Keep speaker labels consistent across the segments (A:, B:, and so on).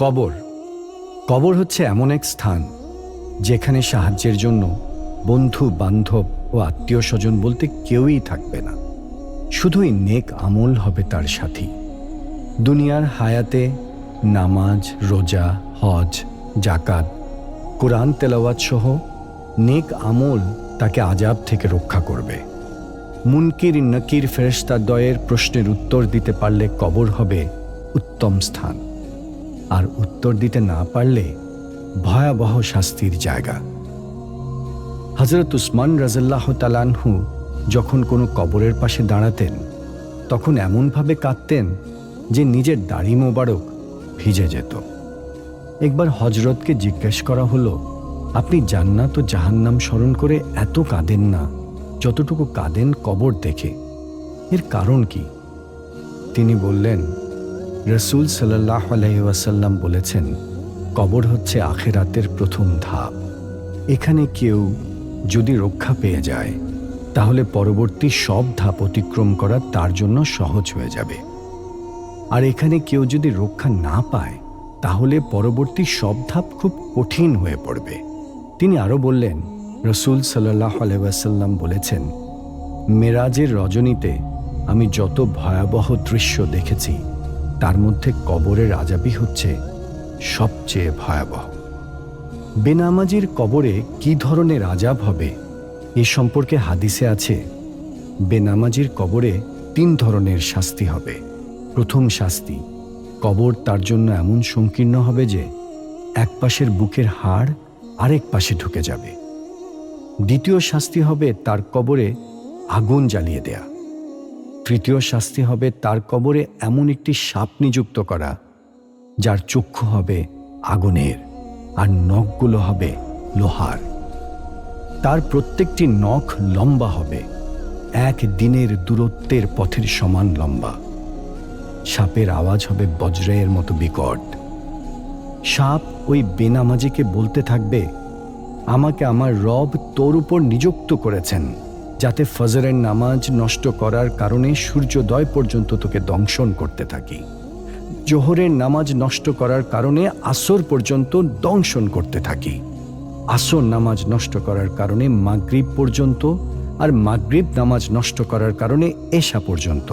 A: কবর। কবর হচ্ছে এমন এক স্থান, যেখানে সাহায্যের জন্য বন্ধু, বান্ধব ও আত্মীয় স্বজন বলতে কেউই থাকবে না। শুধুই নেক আমল হবে তার সাথী। দুনিয়ার হায়াতে নামাজ, রোজা, হজ জাকাত কোরআন, তেলাওয়াত সহ নেক আমল তাকে আজাব থেকে রক্ষা করবে। মুনকির নকির ফেরেস্তা দয়ের প্রশ্নের উত্তর দিতে পারলে কবর হবে উত্তম স্থান। আর উত্তর দিতে না পারলে ভয়াবহ শাস্তির জায়গা। হজরত উসমান রাজাল্লাহ তালানহু যখন কোনো কবরের পাশে দাঁড়াতেন, তখন এমনভাবে কাঁদতেন যে নিজের দাড়ি মোবারক ভিজে যেত। একবার হজরতকে জিজ্ঞেস করা হলো, আপনি জান্নাত ও জাহান্নাম স্মরণ করে এত কাঁদেন না, যতটুকু কাঁদেন কবর দেখে, এর কারণ কি? তিনি বললেন রসুল সাল্লাহ আলহিউসাল্লাম বলেছেন, কবর হচ্ছে আখেরাতের প্রথম ধাপ। এখানে কেউ যদি রক্ষা পেয়ে যায়, তাহলে পরবর্তী সব ধাপ অতিক্রম করা তার জন্য সহজ হয়ে যাবে। আর এখানে কেউ যদি রক্ষা না পায়, তাহলে পরবর্তী সব ধাপ খুব কঠিন হয়ে পড়বে। তিনি আরও বললেন, রসুল সাল্লাহ আলহাম বলেছেন, মেরাজের রজনীতে আমি যত ভয়াবহ দৃশ্য দেখেছি তার মধ্যে কবরের আজাবি হচ্ছে সবচেয়ে ভয়াবহ। বেনামাজির কবরে কি ধরনের আজাব হবে এ সম্পর্কে হাদিসে আছে, বেনামাজির কবরে তিন ধরনের শাস্তি হবে। প্রথম শাস্তি, কবর তার জন্য এমন সংকীর্ণ হবে যে এক পাশের বুকের হাড় আরেক পাশে ঢুকে যাবে। দ্বিতীয় শাস্তি হবে তার কবরে আগুন জ্বালিয়ে দেয়া। তৃতীয় শাস্তি হবে তার কবরে এমন একটি সাপ নিযুক্ত করা, যার চক্ষু হবে আগুনের আর নখগুলো হবে লোহার। তার প্রত্যেকটি নখ লম্বা হবে, এক দিনের দূরত্বের পথের সমান লম্বা। সাপের আওয়াজ হবে বজ্রের মতো বিকট। সাপ ওই বেনামাজিকে বলতে থাকবে, আমাকে আমার রব তোর উপর নিযুক্ত করেছেন। যাতে ফজরের নামাজ নষ্ট করার কারণে সূর্যোদয় পর্যন্ত তোকে দংশন করতে থাকি। জোহরের নামাজ নষ্ট করার কারণে আসর পর্যন্ত দংশন করতে থাকি। আসর নামাজ নষ্ট করার কারণে মাগরিব পর্যন্ত আর মাগরিব নামাজ নষ্ট করার কারণে এশা পর্যন্ত।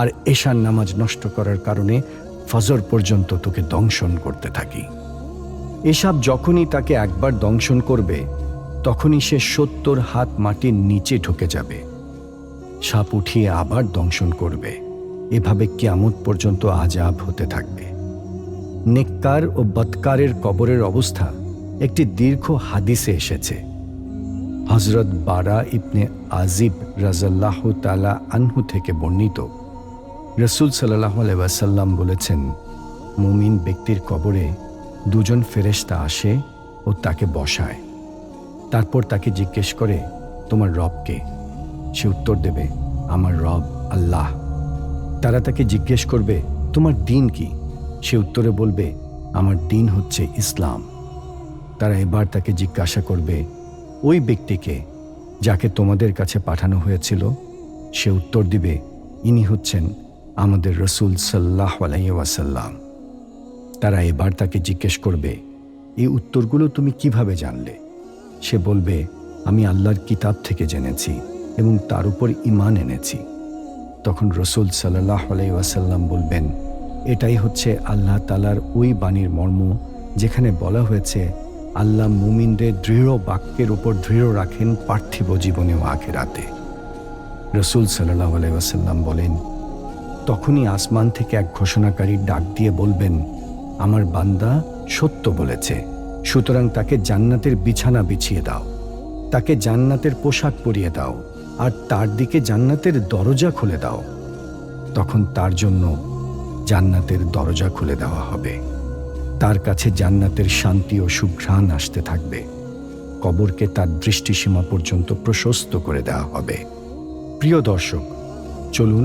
A: আর এশার নামাজ নষ্ট করার কারণে ফজর পর্যন্ত তোকে দংশন করতে থাকি। এসব যখনই তাকে একবার দংশন করবে তখনই সে সত্তর হাত মাটির নিচে ঢুকে যাবে। সাপ উঠিয়ে আবার দংশন করবে। এভাবে কিয়ামত পর্যন্ত আজাব হতে থাকবে। নেককার ও বৎকারের কবরের অবস্থা একটি দীর্ঘ হাদিসে এসেছে। হজরত বারা ইবনে আজিব রাজাল্লাহ তালা আনহু থেকে বর্ণিত। রসুল সাল্লাহ আলাইসাল্লাম বলেছেন, মুমিন ব্যক্তির কবরে দুজন ফেরেশতা আসে ও তাকে বসায়। তারপর তাকে জিজ্ঞেস করে, তোমার রবকে? সে উত্তর দেবে, আমার রব আল্লাহ। তারা তাকে জিজ্ঞেস করবে, তোমার দিন কি? সে উত্তরে বলবে, আমার দিন হচ্ছে ইসলাম। তারা এবার তাকে জিজ্ঞাসা করবে, ওই ব্যক্তিকে যাকে তোমাদের কাছে পাঠানো হয়েছিল? সে উত্তর দিবে, ইনি হচ্ছেন আমাদের রসুল সাল্লাহ আলাইসাল্লাম তারা এবার তাকে জিজ্ঞেস করবে, এই উত্তরগুলো তুমি কীভাবে জানলে? সে বলবে, আমি আল্লাহর কিতাব থেকে জেনেছি এবং তার উপর ইমান এনেছি। তখন রসুল সাল্লাহ আলাইসাল্লাম বলবেন, এটাই হচ্ছে আল্লাহ তালার ওই বাণীর মর্ম, যেখানে বলা হয়েছে, আল্লাহ মুমিনদের দৃঢ় বাক্যের উপর দৃঢ় রাখেন পার্থিব জীবনে ও আখেরাতে। রসুল সাল্লাহ আলাইসাল্লাম বলেন, তখনই আসমান থেকে এক ঘোষণাকারী ডাক দিয়ে বলবেন, আমার বান্দা সত্য বলেছে সুতরাং তাকে জান্নাতের বিছানা বিছিয়ে দাও। তাকে জান্নাতের পোশাক পরিয়ে দাও আর তার দিকে জান্নাতের দরজা খুলে দাও। তখন তার জন্য জান্নাতের দরজা খুলে দেওয়া হবে। তার কাছে জান্নাতের শান্তি ও সুঘ্রাণ আসতে থাকবে। কবরকে তার দৃষ্টিসীমা পর্যন্ত প্রশস্ত করে দেওয়া হবে। প্রিয় দর্শক, চলুন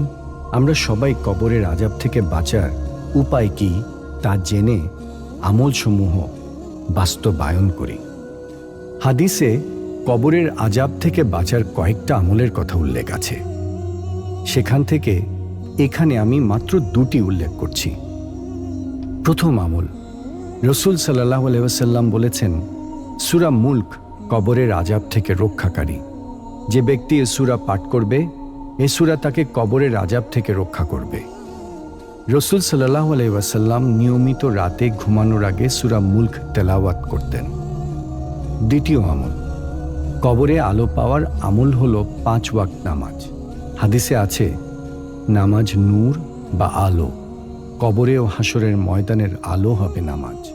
A: আমরা সবাই কবরের আজাব থেকে বাঁচার উপায় কি তা জেনে আমলসমূহ বাস্তবায়ন করি। হাদিসে কবরের আজাব থেকে বাঁচার কয়েকটা আমলের কথা উল্লেখ আছে। সেখান থেকে এখানে আমি মাত্র দুটি উল্লেখ করছি। প্রথম আমল, রসুল সাল্লাহ আলহাম বলেছেন, সুরা মুল্ক কবরের আজাব থেকে রক্ষাকারী। যে ব্যক্তি এ সুরা পাঠ করবে, এ সুরা তাকে কবরের আজাব থেকে রক্ষা করবে। রসুল সাল্লাহ আলাইসাল্লাম নিয়মিত রাতে ঘুমানোর আগে সুরা মুল্ক তেলাওয়াত করতেন। দ্বিতীয় আমল, কবরে আলো পাওয়ার আমল হল পাঁচ ওয়াক্ত নামাজ। হাদিসে আছে, নামাজ নূর বা আলো, কবরে ও হাসরের ময়দানের আলো হবে নামাজ।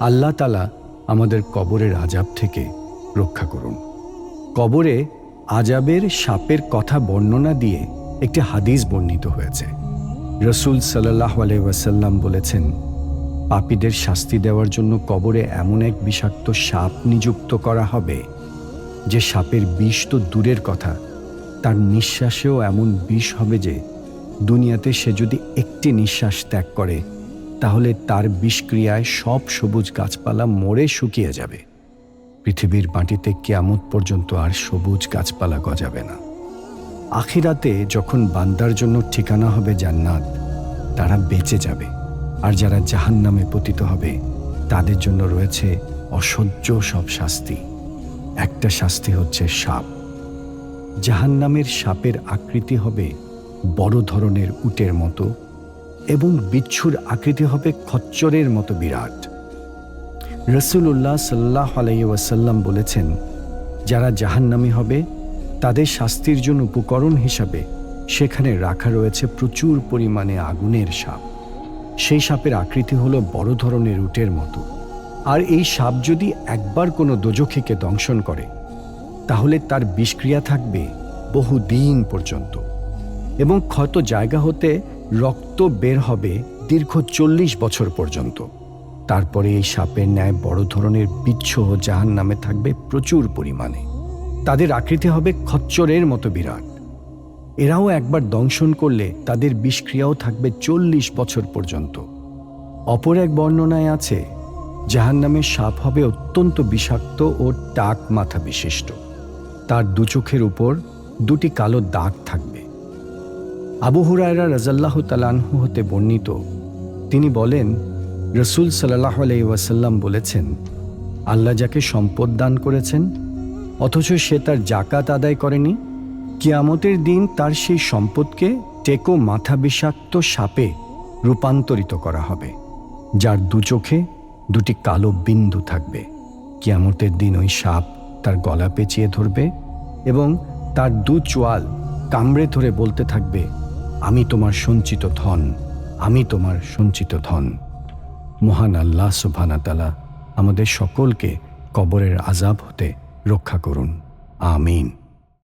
A: আল্লাহ তালা আমাদের কবরের আজাব থেকে রক্ষা করুন। কবরে আজাবের সাপের কথা বর্ণনা দিয়ে একটি হাদিস বর্ণিত হয়েছে। রসুল সাল্লাহ আলাইসাল্লাম বলেছেন, পাপীদের শাস্তি দেওয়ার জন্য কবরে এমন এক বিষাক্ত সাপ নিযুক্ত করা হবে, যে সাপের বিষ তো দূরের কথা। তার নিঃশ্বাসেও এমন বিষ হবে যে, দুনিয়াতে সে যদি একটি নিঃশ্বাস ত্যাগ করে, তাহলে তার বিষক্রিয়ায় সব সবুজ গাছপালা মরে শুকিয়ে যাবে। পৃথিবীর মাটিতে কেয়ামত পর্যন্ত আর সবুজ গাছপালা গজাবে না। আখিরাতে যখন বান্দার জন্য ঠিকানা হবে জান্নাত, তারা বেঁচে যাবে। আর যারা জাহান নামে পতিত হবে, তাদের জন্য রয়েছে অসহ্য সব শাস্তি। একটা শাস্তি হচ্ছে সাপ। জাহান্নামের সাপের আকৃতি হবে বড় ধরনের উটের মতো এবং বিচ্ছুর আকৃতি হবে খচ্চরের মতো বিরাট। রসুল্লাহ সাল্লাহ আলাইসাল্লাম বলেছেন, যারা জাহান্নামী হবে তাদের শাস্তির জন্য উপকরণ হিসাবে সেখানে রাখা রয়েছে প্রচুর পরিমাণে আগুনের সাপ। সেই সাপের আকৃতি হলো বড় ধরনের উটের মতো। আর এই সাপ যদি একবার কোনো দোজখীকে দংশন করে, তাহলে তার বিষক্রিয়া থাকবে বহু দিন পর্যন্ত। এবং ক্ষত জায়গা হতে রক্ত বের হবে দীর্ঘ চল্লিশ বছর পর্যন্ত। তারপরে এই সাপের ন্যায় বড় ধরনের বিচ্ছ জাহান নামে থাকবে প্রচুর পরিমাণে। তাদের আকৃতি হবে খচ্চরের মতো বিরাট। এরাও একবার দংশন করলে তাদের বিষক্রিয়াও থাকবে চল্লিশ বছর পর্যন্ত। অপর এক বর্ণনায় আছে জাহান নামের সাপ হবে অত্যন্ত বিষাক্ত ও টাক মাথা বিশিষ্ট। তার দু চোখের উপর দুটি কালো দাগ থাকবে। আবু হুরায়রা রাজাল্লাহ তালানহু হতে বর্ণিত, তিনি বলেন, রসুল সাল্লাহ আলাইসাল্লাম বলেছেন, আল্লাহ যাকে সম্পদ দান করেছেন অথচ সে তার জাকাত আদায় করেনি। কিয়ামতের দিন তার সেই সম্পদকে টেকো মাথা বিষাক্ত সাপে রূপান্তরিত করা হবে, যার দু চোখে দুটি কালো বিন্দু থাকবে। কিয়ামতের দিন ওই সাপ তার গলা পেঁচিয়ে ধরবে এবং তার দু চোয়াল কামড়ে ধরে বলতে থাকবে, আমি তোমার সঞ্চিত ধন, আমি তোমার সঞ্চিত ধন। মহান আল্লাহ সুবহানাতালা আমাদের সকলকে কবরের আজাব হতে রক্ষা করুন। আমিন।